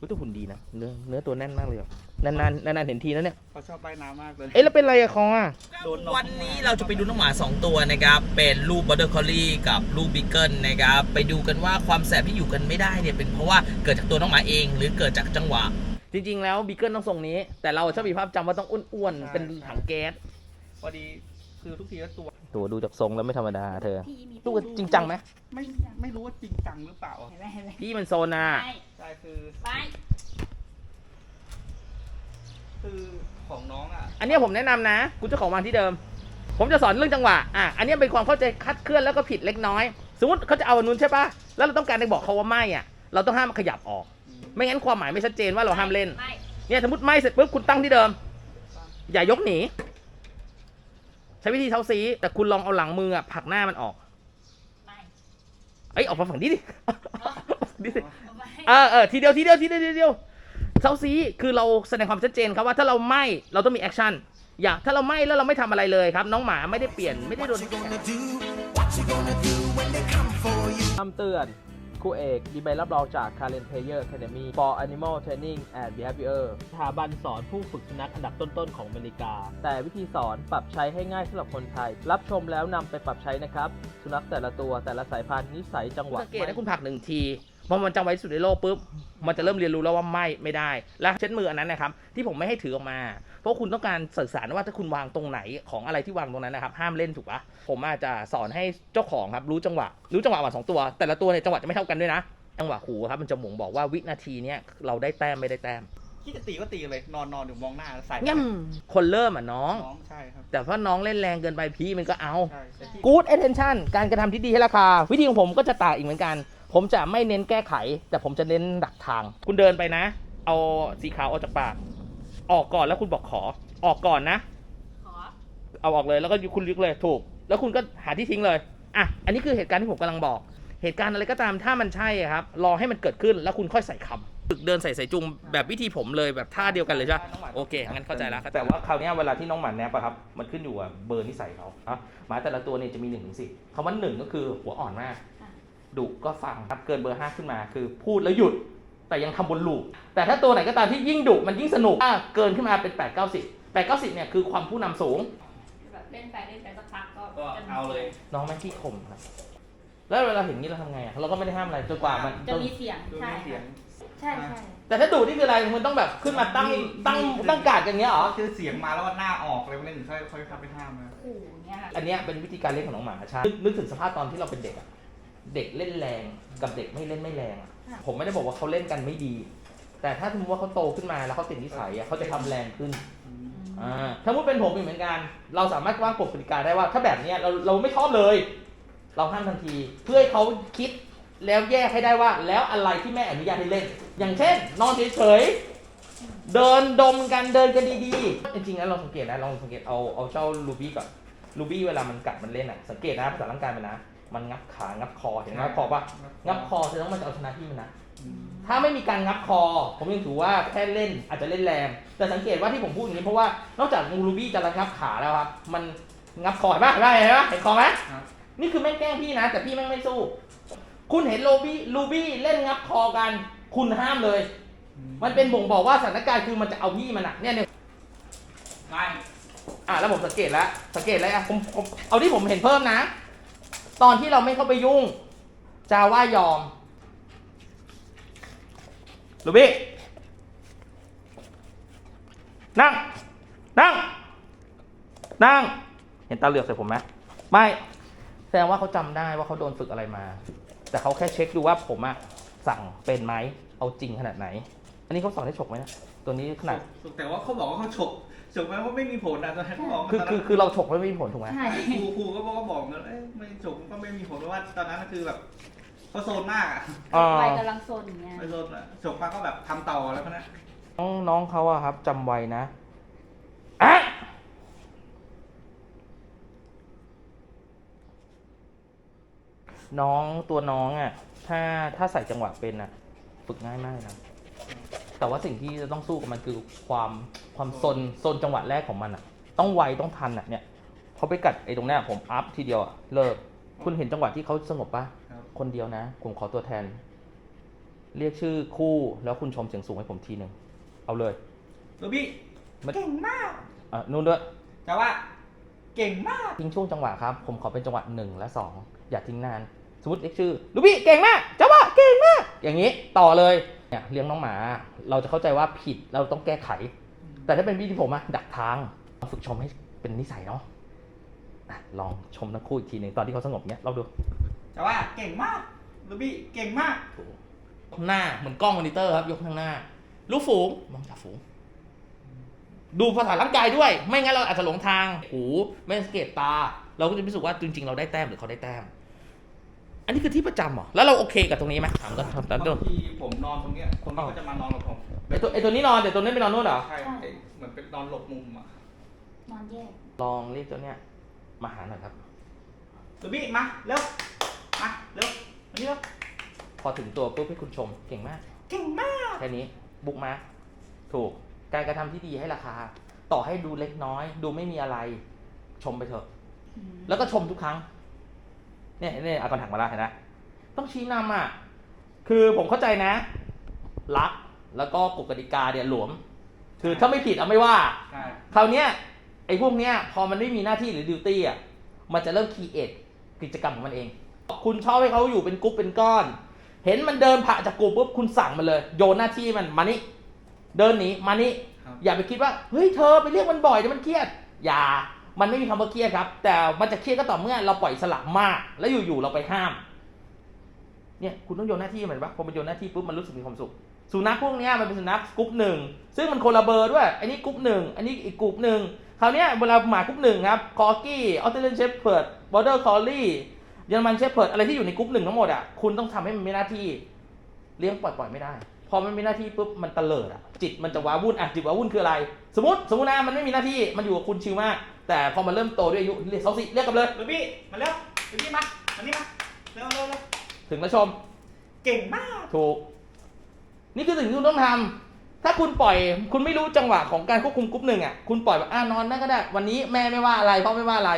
รู้แต่หุ่นดีนะเนื้อเนื้อตัวแน่นมากเลยอะนานๆนานๆเห็นทีนะเนี่ยเขาชอบว่ายน้ำมากเลย เอ๊ะแล้วเป็นไรอะคออะโดนน้องวันนี้เราจะไปดูน้องหมา 2 ตัวนะครับ เป็นลูกบ o เดอร์คอ l ี e กับลูกบิเกิลนะครับ ไปดูกันว่าความแสบที่อยู่กันไม่ได้เนี่ยเป็นเพราะว่าเกิดจากตัวน้องหมาเอง หรือเกิดจากจังหวะ จริง ๆ แล้วบีเกิลต้องทรงนี้ แต่เราชอบมีภาพจำว่าต้องอ้วนๆเป็นถังแก๊สพอดี คือทุกทีก็ตัวตัวดูจากทรงแล้วไม่ธรรมดาเธอ พี่มีลูกจริงจังไหมไม่ไม่รู้ว่าจริงจังหรือเปล่าเห็นไหมเห็นไหมพี่มันโซนนะไปใช่คือไปคือของน้องอะอันเนี้ยผมแนะนำนะคุณเจ้าของวางที่เดิม ผมจะสอนเรื่องจังหวะอะอันเนี้ยเป็นความเข้าใจคลัดเคลื่อนแล้วก็ผิดเล็กน้อย สมมติเขาจะเอาอันนู้นใช่ปะแล้วเราต้องการจะบอกเขาว่าไม่อะเราต้องห้ามมันขยับออกไม่งั้นความหมายไม่ชัดเจนว่าเราห้ามเล่น ไม่เนี่ยสมมติไม่เสร็จปุ๊บคุณตั้งที่เดิม อย่ายกหนี ใช้วิธีเท้าซี แต่คุณลองเอาหลังมืออะผลักหน้ามันออก ไม่เอ้ยออกมาฝั่งนี้ดิดิสิไม่เออเออทีเดียวทีเดียวทีเดียวทีเดียวเซาซีคือเราแสดงความชัดเจนครับว่าถ้าเราไม่เราต้องมีแอคชั่นอย่าถ้าเราไม่แล้วเราไม่ทำอะไรเลยครับ น้องหมาไม่ได้เปลี่ยนไม่ได้โดนคำเตือน ครูเอกมีใบรับรองจาก Karen Player Academy for Animal Training and Behavior สถาบันสอนผู้ฝึกสุนัขอันดับต้นๆของอเมริกา แต่วิธีสอนปรับใช้ให้ง่ายสำหรับคนไทย รับชมแล้วนำไปปรับใช้นะครับ สุนัขแต่ละตัวแต่ละสายพันธุ์นิสัยจังหวะสังเกตถ้าคุณผลักหนึ่งทีพอมันจังไว้ที่สุดในโลกปุ๊บมันจะเริ่มเรียนรู้แล้วว่าไม่ไม่ได้ และเช็ดมืออันนั้นนะครับที่ผมไม่ให้ถือออกมา เพราะคุณต้องการสื่อสารว่าถ้าคุณวางตรงไหนของอะไรที่วางตรงนั้นนะครับ ห้ามเล่นถูกปะผมอาจจะสอนให้เจ้าของครับรู้จังหวะ รู้จังหวะหมาสองตัว แต่ละตัวเนี่ยจังหวะจะไม่เท่ากันด้วยนะ จังหวะหูครับมันจะหม่งบอกว่าวินาทีเนี้ยเราได้แต้มไม่ได้แต้มคิดจะตีก็ตีเลยนอนนอนอยู่มองหน้าใส่ง่ำคนเริ่มอะน้อง น้องใช่ครับ แต่ถ้าน้องเล่นแรงเกินไปพี่มันก็เอาใช่แต่ที่ good attention การกระทำที่ดีให้ราคา วิธีของผมก็จะต่างอีกเหมือนกัน ผมจะไม่เน้นแก้ไข แต่ผมจะเน้นดักทาง คุณเดินไปนะ เอาสีขาวออกจากปาก ออกก่อนแล้วคุณบอกขอ ออกก่อนนะ ขอเอาออกเลยแล้วก็คุณลึกเลยถูก แล้วคุณก็หาที่ทิ้งเลยอะอันนี้คือเหตุการณ์ที่ผมกำลังบอก เหตุการณ์อะไรก็ตามถ้ามันใช่อะครับ รอให้มันเกิดขึ้นแล้วคุณค่อยใส่คำฝึกเดินใส่สายจุงแบบวิธีผมเลยแบบท่าเดียวกันเลยใช่ไหมโอเคงั้นเข้าใจแล้วแต่ว่าคราวเนี้ยเวลาที่น้องหมาแนบอะครับมันขึ้นอยู่กับเบอร์นิสัยเขาอะหมาแต่ละตัวเนี่ยจะมี1นถึงสิคำว่าหนึ่งก็คือหัวอ่อนมากดุก็ฟังครับเกินเบอร์ห้าขึ้นมาคือพูดแล้วหยุด แต่ยังทำบนลูป แต่ถ้าตัวไหนก็ตามที่ยิ่งดุมันยิ่งสนุกถ้าเกินขึ้นมาเป็น 8 9 0 8 9 0เนี่ยคือความผู้นำสูงแบบเล่นไปเล่นไปสักพักก็ก็จะมีเอาเลย น้องแม่งขี้ข่มครับแล้วเวลาเห็นนี้เราทำไงอะเราก็ไม่ได้ห้ามอะไรจนกว่ามันจะมีเสียงดูใช่มีเสียงใช่ใช่แต่ถ้าดุนี่คืออะไรมันต้องแบบขึ้นมาตั้งตั้งตั้งการ์ดกันเงี้ยเหรอคือเสียงมาแล้วว่าหน้าออกเลยไม่ได้ถึงค่อยค่อยเข้าไปห้ามนะขู่เงี้ยค่ะอันเนี้ยเป็นวิธีการเล่นของน้องหมาใช่นึกนึกถึงสภาพตอนที่เราเป็นเด็กอะ เด็กเล่นแรงกับเด็กไม่เล่นไม่แรงอะผมไม่ได้บอกว่าเขาเล่นกันไม่ดี แต่ถ้าสมมติว่าเขาโตขึ้นมาแล้วเขาติดนิสัยอะเขาจะทำแรงขึ้นอ่าถ้ามุดเป็นผมอีกเหมือนกัน เราสามารถวางกฎกติกาได้ว่า ถ้าแบบเนี้ยเราเราไม่ชอบเลย เราห้ามทันที เพื่อให้เขาคิดแล้วแยกให้ได้ว่า แล้วอะไรที่แม่อนุญาตให้เล่น อย่างเช่น นอนเฉยๆเดินดมกันเดินกันดีๆจริงๆแล้วเราสังเกตนะลองสังเกตเอาเอาเจ้าลูบี้ก่อนลูบี้เวลามันกัดมันเล่นอะสังเกตนะภาษาร่างกายมันนะ มันงับขางับคอเห็นไหมงับคอปะงับคอแสดงว่ามันจะเอาชนะที่มันนะถ้าไม่มีการงับคอ ผมยังถือว่าแค่เล่นอาจจะเล่นแรงแต่สังเกตว่าที่ผมพูดอย่างนี้เพราะว่านอกจากงูรูบี้จะระงับขาแล้วครับ มันงับคอเห็นปะเห็นปะเห็นปะเห็นคอไหมครับนี่คือแม่งแกล้งพี่นะ แต่พี่แม่งไม่สู้ คุณเห็นโรบี้รูบี้เล่นงับคอกัน คุณห้ามเลย มันเป็นบ่งบอกว่าสถานการณ์คือมันจะเอาพี่มันอะเนี่ยเนี่ยไม่อะแล้วผมสังเกตแล้วสังเกตแล้วอะผมผมเอาที่ผมเห็นเพิ่มนะ ตอนที่เราไม่เข้าไปยุ่ง จาว่ายอมลูบี้นั่ง นั่ง นั่ง เห็นตาเหลือกใส่ผมไหมไม่ แสดงว่าเขาจำได้ว่าเขาโดนฝึกอะไรมา แต่เขาแค่เช็คดูว่าผมอะสั่งเป็นไหม เอาจริงขนาดไหน อันนี้เขาสอนให้ฉกไหมนะ ตัวนี้ขนาด แต่ว่าเขาบอกว่าเขาฉก ฉกไหมว่าไม่มีผลอะตอนนั้นเขาบอกคือคือคือเราฉกไม่มีผลถูกไหมใช่ ครูครูก็บอกก็บอกนะเอ้ยไม่ฉกก็ไม่มีผลเพราะว่าตอนนั้นคือแบบเขาโซนมากอะอ่าวัยกำลังโซนอย่างเงี้ย ไม่โซนอะฉกมาก็แบบทำต่อแล้วก็นะน้องน้องเขาอะครับจำไว้นะอะน้องตัวน้องอะถ้าถ้าใส่จังหวะเป็นอะฝึกง่ายมากเลยนะ แต่ว่าสิ่งที่จะต้องสู้กับมันคือความความซนซนจังหวะแรกของมันอะต้องไวต้องทันอะเนี่ยพอไปกัดไอ้ตรงเนี้ยผมอัพทีเดียวอะเลิก คุณเห็นจังหวะที่เขาสงบปะครับ คนเดียวนะ ผมขอตัวแทน เรียกชื่อคู่แล้วคุณชมเสียงสูงให้ผมทีหนึ่งเอาเลย ลูบี้มัน เก่งมาก อะนู่นด้วย แต่ว่า เก่งมาก ทิ้งช่วงจังหวะครับ ผมขอเป็นจังหวะหนึ่งและสองอย่าทิ้งนาน สมมติเรียกชื่อลูบี้เก่งมากจังหวะเก่งมาก อย่างนี้ต่อเลย เนี่ยเลี้ยงน้องหมา เราจะเข้าใจว่าผิดเราต้องแก้ไข แต่ถ้าเป็นพี่ที่ผมอะดักทางฝึกชมให้เป็นนิสัยเนาะอะลองชมทั้งคู่อีกทีหนึ่งตอนที่เขาสงบเนี้ยเราดูแต่ว่าเก่งมากลูบี้เก่งมากหน้าเหมือนกล้องมอนิเตอร์ครับ ยกข้างหน้า ลูกฝูงมองจากฝูง ดูภาษาร่างกายด้วย ไม่งั้นเราอาจจะหลงทางหูไม่สังเกตตา เราก็จะรู้สึกว่าจริงๆเราได้แต้มหรือเขาได้แต้ม อันนี้คือที่ประจำเหรอ แล้วเราโอเคกับตรงนี้ไหมถามก่อนถามก่อนบางทีผมนอนตรงเนี้ยคนนี้ก็จะมานอนกับผมไอตัวไอตัวนี้นอนแต่ตัวนี้ไม่นอนนู่นเหรอ ใช่ไอ้เหมือนเป็นนอนหลบมุมอะนอนแยกลองเรียกตัวเนี้ยมาหาหน่อยครับลูบี้มาเร็วมาเร็วมานี่เร็วพอถึงตัวปุ๊บให้คุณชมเก่งมาก เก่งมาก แค่นี้บุกมา ถูก การกระทำที่ดีให้ราคา ต่อให้ดูเล็กน้อย ดูไม่มีอะไร ชมไปเถอะ แล้วก็ชมทุกครั้ง เนี่ยเนี่ยเอาคอนถักมาแล้วเห็นไหมต้องชี้นำอะคือผมเข้าใจนะ รักแล้วก็กฎกติกาเนี่ยหลวม คือถ้าไม่ผิดเอาไม่ว่าใช่คราวเนี้ยไอ้พวกเนี้ยพอมันไม่มีหน้าที่หรือดิวตี้อะมันจะเริ่มคีเอทกิจกรรมของมันเอง คุณชอบให้เขาอยู่เป็นกรุ๊ปเป็นก้อน เห็นมันเดินผ่าจากกลุ่มปุ๊บคุณสั่งมันเลย โยนหน้าที่มันมานี่เดินหนีมานี่ครับอย่าไปคิดว่าเฮ้ยเธอไปเรียกมันบ่อยเดี๋ยวมันเครียด อย่า มันไม่มีคำว่าเครียดครับ แต่มันจะเครียดก็ต่อเมื่อเราปล่อยสลับมาก แล้วอยู่ๆเราไปห้าม เนี่ยคุณต้องโยนหน้าที่เหมันปะพอมันโยนหน้าที่ปุ๊บมันรู้สึกมีความสุข สุนัขพวกนี้มันเป็นสุนัขกรุ๊ปหนึ่งซึ่งมันคนละเบอร์ด้วย อันนี้กรุ๊ปหนึ่งอันนี้อีกกรุ๊ปหนึ่งคราวนี้เวลาหมากรุ๊ปหนึ่งครับคอร์กี้ออสเตรเลียนเชฟเพิร์ดบอร์เดอร์คอลลี่เยอรมันเชฟเพิร์ดอะไรที่อยู่ในกรุ๊ปหนึ่งทั้งหมดอะคุณต้องทำให้มันมีหน้าที่ เลี้ยงปล่อยๆไม่ได้ พอมันมีหน้าที่ปุ๊บมันเตลิดอะจิตมันจะว้าวุ่นอะจิตว้าวุ่นคืออะไร สมมติสมมตินะมันไม่มีหน้าที่มันอยู่กับคุณชิลมาก แต่พอมันเริ่มโตด้วยอายุเรียกเขาสิเรียกกันเลยลูบี้มาเร็วลูบี้มามานี่มาเร็วเร็วเร็วถึงแล้วชม เก่งมากถูก นี่คือสิ่งที่คุณต้องทำถ้าคุณปล่อย คุณไม่รู้จังหวะของการควบคุมกรุ๊ปหนึ่งอะคุณปล่อยแบบอ่านอนนั่นก็ได้ วันนี้แม่ไม่ว่าอะไรพ่อไม่ว่าอะไร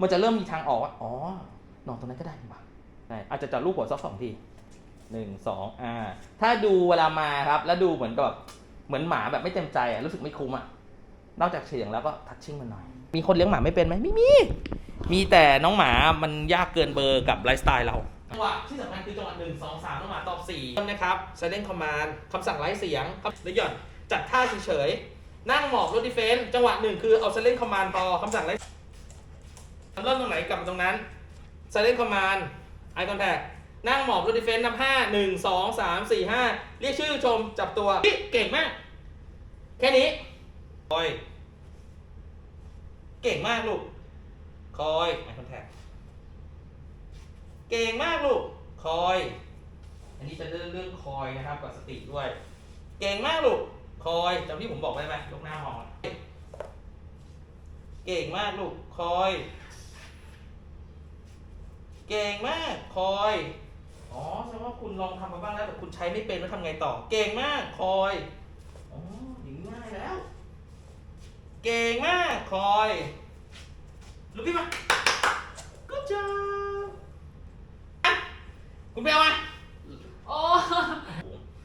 มันจะเริ่มมีทางออกว่าอ๋อนอนตรงนั้นก็ได้ดีกว่าใช่อาจจะจับลูกหัวสักสองที หนึ่งสองอ่า ถ้าดูเวลามาครับ แล้วดูเหมือนกับเหมือนหมาแบบไม่เต็มใจอะรู้สึกไม่คุ้มอะนอกจากเสียงแล้วก็ทัชชิ่งมันหน่อย มีคนเลี้ยงหมาไม่เป็นไหมไม่มี มีแต่น้องหมามันยากเกินเบอร์กับไลฟ์สไตล์เราจังหวะที่สำคัญคือจังหวะหนึ่งสองสามน้องหมาตอบสี่นะครับ silent command คำสั่งไร้เสียงแล้วหย่อนจัดท่าเฉยๆนั่งหมอบรถดีเฟนจังหวะหนึ่งคือเอา silent command พอคำสั่งไร้เริ่มตรงไหนกลับมาตรงนั้น silent command eye contact นั่ นั่งหมอบรถดีเฟนนับห้าหนึ่งสองสามสี่ห้าเรียกชื่อชมจับตัวเก่งมาก แค่นี้คอย เก่งมากลูก คอย eye contact เก่งมากลูก คอย อันนี้จะเรื่องเรื่องคอยนะครับกับสติด้วย เก่งมากลูก คอยจำที่ผมบอกได้ไหมยกหน้ามองอะเก่งมากลูก คอย เก่งมาก คอย อ๋อแสดงว่าคุณลองทำมาบ้างแล้วแต่คุณใช้ไม่เป็นแล้วทำไงต่อ เก่งมากคอย อ๋ออย่างนี้ง่ายแล้ว เก่งมากคอยลุกขึ้นมา good job อะคุณเบลมา โอ้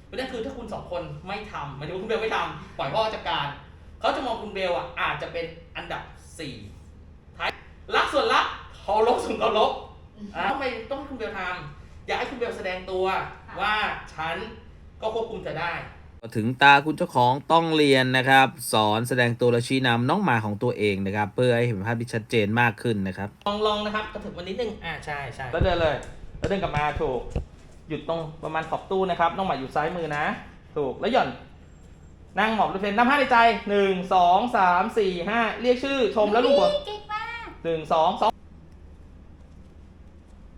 ประเด็นคือถ้าคุณสองคนไม่ทำหมายถึงว่าคุณเบลไม่ทำปล่อยพ่อจัดการ เขาจะมองคุณเบลอะอาจจะเป็นอันดับสี่ท้ายรักส่วนรักเคารพส่วนเคารพอะทำไมต้องให้คุณเบลทำ อยากให้คุณเบลแสดงตัวว่าฉันก็ควบคุมเธอได้ ถึงตาคุณเจ้าของต้องเรียนนะครับ สอนแสดงตัวและชี้นำน้องหมาของตัวเองนะครับ เพื่อให้เห็นภาพที่ชัดเจนมากขึ้นนะครับลองลองนะครับกระถึงวันนิดนึงอ่าใช่ใช่แล้วเดินเลย แล้วเดินกลับมาถูกหยุดตรงประมาณขอบตู้นะครับน้องหมาอยู่ซ้ายมือนะ ถูกแล้วหย่อนนั่งหมอบรูปเพนนับห้าในใจหนึ่งสองสามสี่ห้าเรียกชื่อชมแล้วลูกหัวเก่งมากหนึ่งสองสอง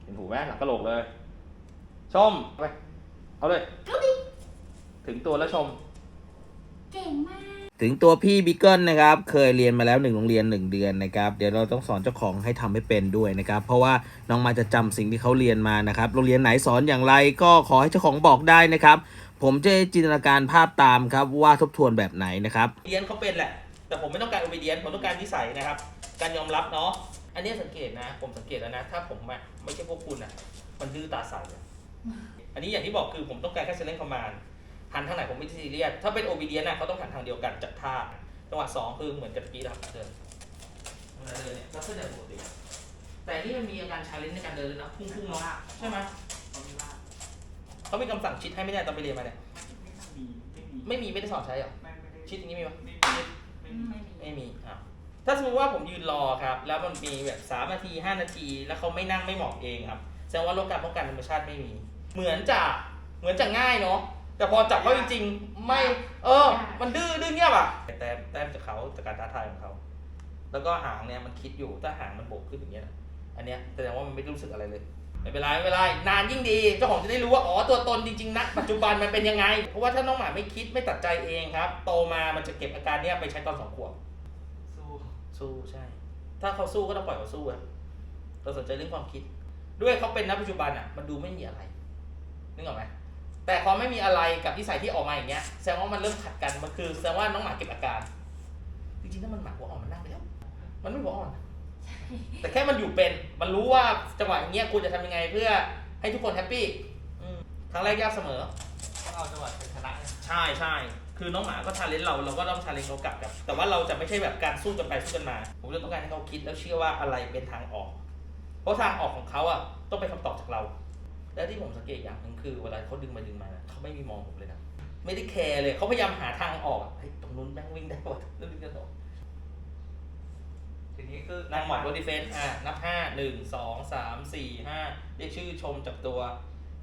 เห็นหูไหมหลังกระโหลกเลย ชมเอาไปเอาเลย ถึงตัวแล้วชม เก่งมาก ถึงตัวพี่บิกเกิลนะครับ เคยเรียนมาแล้วหนึ่งโรงเรียนหนึ่งเดือนนะครับ เดี๋ยวเราต้องสอนเจ้าของให้ทำให้เป็นด้วยนะครับ เพราะว่าน้องมาจะจำสิ่งที่เขาเรียนมานะครับ โรงเรียนไหนสอนอย่างไรก็ขอให้เจ้าของบอกได้นะครับ ผมจะจินตนาการภาพตามครับว่าทบทวนแบบไหนนะครับ เรียนเขาเป็นแหละ แต่ผมไม่ต้องการ obedience ผมต้องการนิสัยนะครับ การยอมรับเนาะ อันนี้สังเกตนะ ผมสังเกตแล้วนะ ถ้าผมอะไม่ใช่พวกคุณอะมันดื้อตาใส อะอันนี้อย่างที่บอกคือผมต้องการแค่เซเลนคอมมานหันทางไหนผมไม่ซีเรียส ถ้าเป็นโอบีเดียน่ะเขาต้องหันทางเดียวกันจัดท่าจังหวะสองคือเหมือนกับตะกี้นะครับเดินเวลาเดินเนี่ยเราก็เดินปกติแต่นี่มันมีอาการชาเลนจ์ในการเดินเลยนะพุ่งๆเนาะใช่ไหมตอนนี้ว่าเขามีคำสั่งชิดให้ไม่ได้ตอนไปเรียนมาเนี่ยไม่มีไม่มีไม่มีไม่ได้สอนใช้เหรอไม่ไม่ได้ชิดอย่างนี้มีปะไม่มีไม่มีไม่มีไม่มีอะถ้าสมมติว่าผมยืนรอครับ แล้วมันมีแบบสามนาทีห้านาที แล้วเขาไม่นั่งไม่หมอบเองครับแสดงว่าโรคการป้องกันธรรมชาติไม่มี เหมือนจะเหมือนจะง่ายเนาะแต่พอจับเขาจริงๆ ไม่ เออ มันดื้อดื้อเงียบอะแต้มแต้มจากเขาจากการท้าทายของเขาแล้วก็หางเนี่ยมันคิดอยู่ถ้าหางมันโบกขึ้นอย่างเงี้ยนะอันเนี้ยแสดงว่ามันไม่รู้สึกอะไรเลยไม่เป็นไรไม่เป็นไรนานยิ่งดี เจ้าของจะได้รู้ว่าอ๋อตัวตนจริงๆนะปัจจุบันมันเป็นยังไง เพราะว่าถ้าน้องหมาไม่คิดไม่ตัดใจเองครับ โตมามันจะเก็บอาการเนี้ยไปใช้ตอนสองขวบสู้สู้ใช่ ถ้าเขาสู้ก็ต้องปล่อยเขาสู้อะเราสนใจเรื่องความคิด ด้วยเขาเป็นณปัจจุบันอะมันดูไม่มีอะไร นึกออกไหมแต่พอไม่มีอะไรกับนิสัยที่ออกมาอย่างเงี้ยแสดงว่ามันเริ่มขัดกันมันคือแสดงว่าน้องหมาเก็บอาการจริงๆถ้ามันหมาหัวอ่อนมันนั่งไปแล้ว มันไม่หัวอ่อน แต่แค่มันอยู่เป็นมันรู้ว่าจังหวะอย่างเงี้ยกูจะทำยังไงเพื่อให้ทุกคนแฮปปี้อืมครั้งแรกยากเสมอต้องเอาจังหวะเป็นชนะนะใช่ใช่คือน้องหมาก็ชาเลนจ์เราเราก็ต้องชาเลนจ์เขากลับครับแต่ว่าเราจะไม่ใช่แบบการสู้กันไปสู้กันมา ผมจะต้องการให้เขาคิดแล้วเชื่อว่าอะไรเป็นทางออก เพราะทางออกของเขาอะต้องเป็นคำตอบจากเรา และที่ผมสังเกตอย่างหนึ่งคือเวลาเขาดึงมาดึงมานะเขาไม่มีมองผมเลยนะไม่ได้แคร์เลยเขาพยายามหาทางออกเฮ้ยตรงนู้นแม่งวิ่งได้วะแล้วดึงกันออกทีนี้คือนั่งหมัดบนดีเฟนส์อะนับห้าหนึ่งสองสามสี่ห้าเรียกชื่อชมจับตัว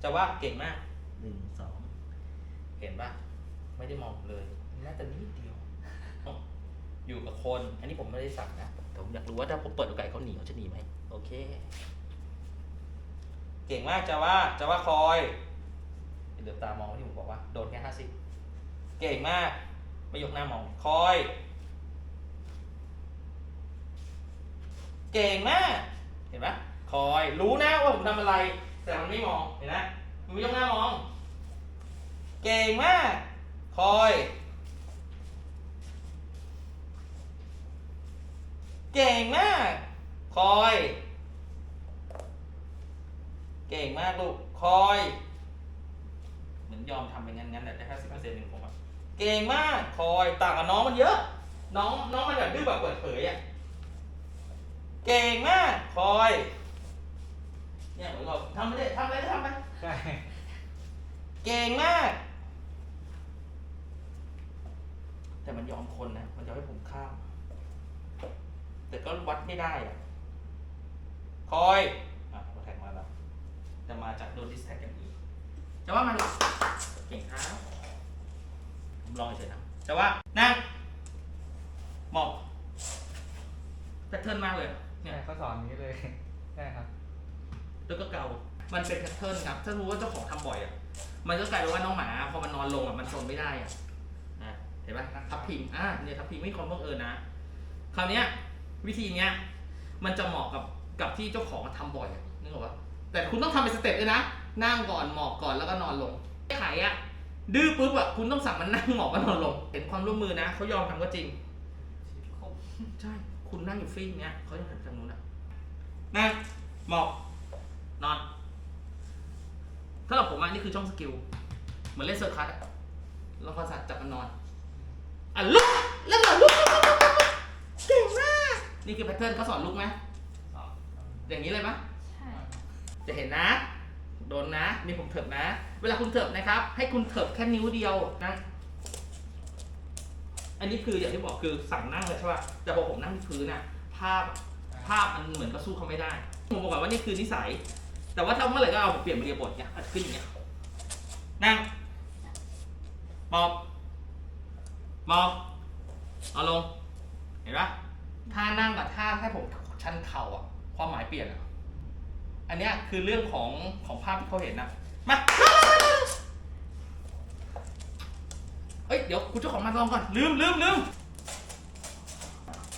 จะว่าเก่งมากหนึ่งสองเห็นปะไม่ได้มองผมเลยแม้แต่นิดเดียวอ๋ออยู่กับคน อันนี้ผมไม่ได้สั่งนะแต่ผมอยากรู้ว่าถ้าผมเปิดโอกาสให้เขาหนีเขาจะหนีไหมโอเค เก่งมากจะว่าจะว่าคอยเดือบตามองที่ผมบอกว่าโดนแค่ห้าสิบเก่งมากไม่ยกหน้ามองคอย เก่งมาก เห็นปะคอยรู้นะว่าผมทำอะไร แต่มันไม่มองเห็นไหมมันไม่ยกหน้ามอง เก่งมาก คอย เก่งมาก คอย เก่งมากลูก คอย เหมือนยอมทำไปงั้นงั้นๆแต่ได้แค่สิบเปอร์เซ็นต์หนึ่งผมอะเก่งมาก คอยต่างกับน้องมันเยอะ น้องน้องมันแบบดื้อแบบเปิดเผยอะเก่งมาก คอย เนี่ยเหมือนกับทำไปเลยทำอะไรก็ทำไปใช่เก่งมาก แต่มันยอมคนนะ มันยอมให้ผมข้าม แต่ก็วัดไม่ได้อะคอย อะมาแข่งมาแล้ว จะมาจากโดนดิสแท็กกันอีกจะว่ามันเก่งครับผมลองเฉยๆนะจะว่านั่งหมอบแพทเทิร์นมากเลยเนี่เนี่ยยเขาสอนอย่างนี้เลยใช่ครับ แล้วก็เกา มันเป็นแพทเทิร์นครับ ถ้ารู้ว่าเจ้าของทำบ่อยอะ มันก็กลายเป็นว่าน้องหมา พอมันนอนลงอะมันทนไม่ได้อะอะเห็นปะทับพิมพ์อะเนี่ยทับพิมพ์ไม่คนพวกเออนะ คราวเนี้ยวิธีเนี้ยมันจะเหมาะกับกับที่เจ้าของทำบ่อยอะนึกออกปะ แต่คุณต้องทำเป็นสเต็ปเลยนะ นั่งก่อนหมอบก่อนแล้วก็นอนลงไอ้ไข่อะดื้อปุ๊บอะคุณต้องสั่งมันนั่งหมอบก็นอนลง เห็นความร่วมมือนะเขายอมทำก็จริง ใช่ คุณนั่งอยู่ฟรีเนี้ยเขายังทำทางนู้นอะนั่งหมอบนอนถ้าเราผมอะนี่คือช่องสกิล เหมือนเล่นเซอร์คัสอะแล้วพอสัตว์จับมันนอน อะลุกแล้วก็ลุกลุกลุกลุกลุกเก่งมาก นี่คือแพทเทิร์นเขาสอนลุกไหมสอนอย่างนี้เลยปะใช่ จะเห็นนะ โดนนะนี่ผมเถิบนะ เวลาคุณเถิบนะครับ ให้คุณเถิบแค่นิ้วเดียวนะอันนี้คืออย่างที่บอกคือสั่งนั่งเลยใช่ป่ะแต่พอผมนั่งที่พื้นน่ะภาพภาพมันเหมือนกับสู้เขาไม่ได้ ผมบอกก่อนว่านี่คือนิสัย แต่ว่าถ้าเมื่อไหร่ก็เอาผมเปลี่ยนบริบทเนี่ยอาจจะขึ้นอย่างเงี้ยนั่งมอบมอบเอาลง เห็นปะท่านั่งกับท่าให้ผมชันเข่าอะความหมายเปลี่ยนอะ อันเนี้ยคือเรื่องของของภาพที่เขาเห็นนะมาเอ้ยเดี๋ยวคุณเจ้าของมาลองก่อน ลืมลืมลืม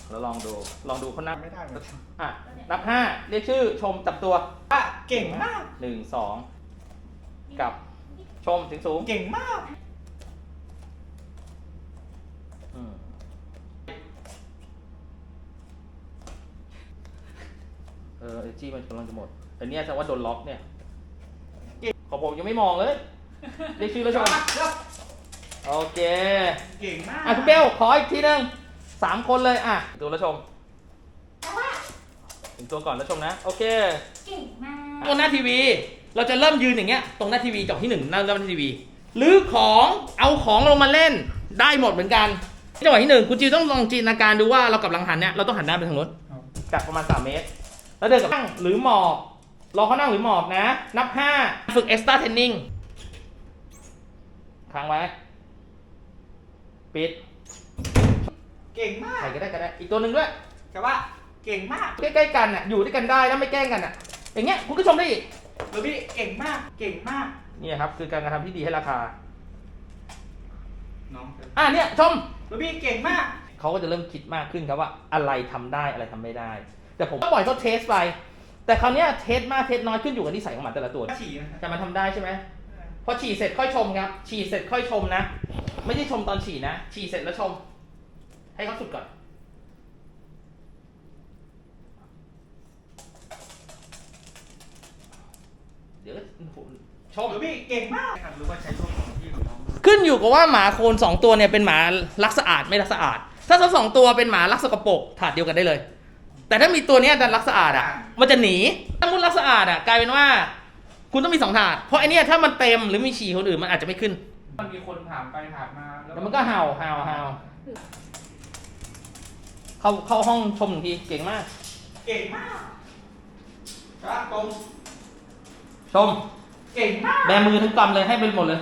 แล้วลองดูลองดูเขานั่งไม่ได้เหมือนกันอะนับห้าเรียกชื่อชมจับตัวอะเก่งมาก หนึ่งสองกับชมถึงสูงเก่งมากอืมเออไอจี้มันกำลังจะหมด แต่เนี้ยแสดงว่าโดนล็อกเนี่ยคของผมยังไม่มองเลยเรียกชื่อแล้วชมโอเค เก่งมากอะคุณเบลขออีกทีหนึงสามคนเลยอะตัวแล้วชมแต่ว่าถึงตัวก่อนแล้วชมนะ โอเคเก่งมากตรงหน้าทีวี เราจะเริ่มยืนอย่างเงี้ย ตรงหน้าทีวีจอกที่หนึ่งหน้าเริ่มหน้าทีวีหรือของเอาของลงมาเล่นได้หมดเหมือนกันจังหวะที่หนึ่งคุณจิวต้องลองจินตนาการดูว่าเรากำลังหันเนี่ยเราต้องหันหน้าไปทางโน้นกลับประมาณ3เมตร แล้วเดินกับนั่งหรือหมอบ รอเขานั่งหรือหมอบนะ นับ 5 ฝึก extra training ค้างไว้ ปิด เก่งมาก ใครก็ได้ก็ได้ อีกตัวหนึ่งด้วย แต่ว่าเก่งมาก ใกล้ๆกันอะ อยู่ด้วยกันได้แล้วไม่แกล้งกันอะ อย่างเงี้ยคุณก็ชมได้อีกโรบี้เก่งมาก เก่งมาก เนี่ยครับ คือการกระทำที่ดีให้ราคา น้องอะเนี่ยชมโรบี้เก่งมาก เขาก็จะเริ่มคิดมากขึ้นครับว่า อะไรทำได้อะไรทำไม่ได้ แต่ผมก็ปล่อยเขาเทสไป แต่คราวเนี้ยเทสมากเทสน้อยขึ้นอยู่กับนิสัยของหมาแต่ละตัว ฉี่นะแต่มันทำได้ใช่ไหมพอฉี่เสร็จค่อยชมครับ ฉี่เสร็จค่อยชมนะ ไม่ใช่ชมตอนฉี่นะ ฉี่เสร็จแล้วชม ให้เขาสุดก่อน เดี๋ยวชมโรบี้เก่งมากครับรู้ว่าใช้ช่วงของพี่ของน้องขึ้นอยู่กับว่าหมาโคลนสองตัวเนี่ยเป็นหมารักสะอาดไม่รักสะอาด ถ้าทั้งสองตัวเป็นหมารักสกปรกถาดเดียวกันได้เลย แต่ถ้ามีตัวเนี้ยดันรักสะอาดอะ มันจะหนีถ้ามุดรักสะอาดอะกลายเป็นว่า คุณต้องมีสองถาด เพราะไอเนี้ยถ้ามันเต็มหรือมีฉี่คนอื่นมันอาจจะไม่ขึ้น มันมีคนผ่านไปผ่านมาแล้วมันก็เห่าเห่าเห่าเข้าเข้าห้องชมหนึ่งทีเก่งมาก เก่งมากครับตรงชม เก่งมาก แบมือทั้งกำเลยให้ไปหมดเลย